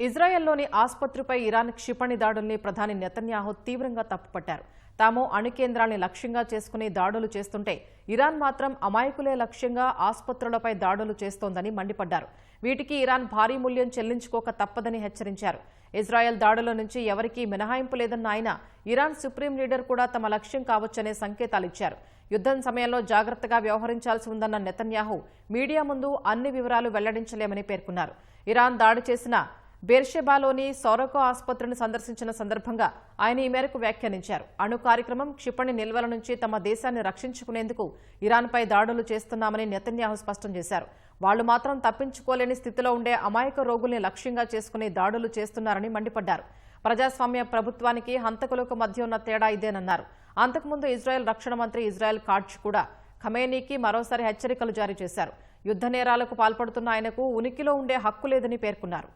ఇజ్రాయెల్లోని ఆసుపత్రిపై Iran క్షిపణి దాడుల్ని ప్రధాని Netanyahu తీవ్రంగా తప్పుపట్టారు. తాము అణు కేంద్రాన్ని లక్ష్యంగా చేసుకుని దాడులు చేస్తుంటే ఇరాన్ మాత్రం అమాయకులే లక్ష్యంగా ఆసుపత్రులపై దాడులు చేస్తోందని మండిపడ్డారు. వీటికి ఇరాన్ భారీ మూల్యం చెల్లించుకోక తప్పదని హెచ్చరించారు. ఇజ్రాయెల్ దాడుల నుంచి ఎవరికీ మినహాయింపు లేదన్న ఆయన ఇరాన్ సుప్రీం లీడర్ కూడా తమ లక్ష్యం కావచ్చనే సంకేతాలిచ్చారు యుద్ధం సమయంలో జాగ్రత్తగా వ్యవహరించాల్సి ఉందన్న నెతన్యాహు మీడియా ముందు అన్ని వివరాలు వెల్లడించలేమని పేర్కొన్నారు. ఇరాన్ దాడి చేసిన బేర్షెబాలోని సౌరకో ఆసుపత్రిని సందర్శించిన సందర్భంగా ఆయన ఈ మేరకు వ్యాఖ్యానించారు. అణు కార్యక్రమం క్షిపణి నిల్వల నుంచి తమ దేశాన్ని రక్షించుకునేందుకు ఇరాన్పై దాడులు చేస్తున్నామని నెతన్యాహు స్పష్టం చేశారు. వాళ్ళు మాత్రం తప్పించుకోలేని స్థితిలో ఉండే అమాయక రోగుల్ని లక్ష్యంగా చేసుకుని దాడులు చేస్తున్నారని మండిపడ్డారు. ప్రజాస్వామ్య ప్రభుత్వానికి హంతకులకు మధ్య ఉన్న తేడా ఇదేనన్నారు. అంతకుముందు ఇజ్రాయెల్ రక్షణ మంత్రి ఇజ్రాయెల్ కాడ్జ్ కూడా ఖమేనీకి మరోసారి హెచ్చరికలు జారీ చేశారు. యుద్ధ నేరాలకు పాల్పడుతున్న ఆయనకు ఉనికిలో ఉండే హక్కు లేదని పేర్కొన్నారు.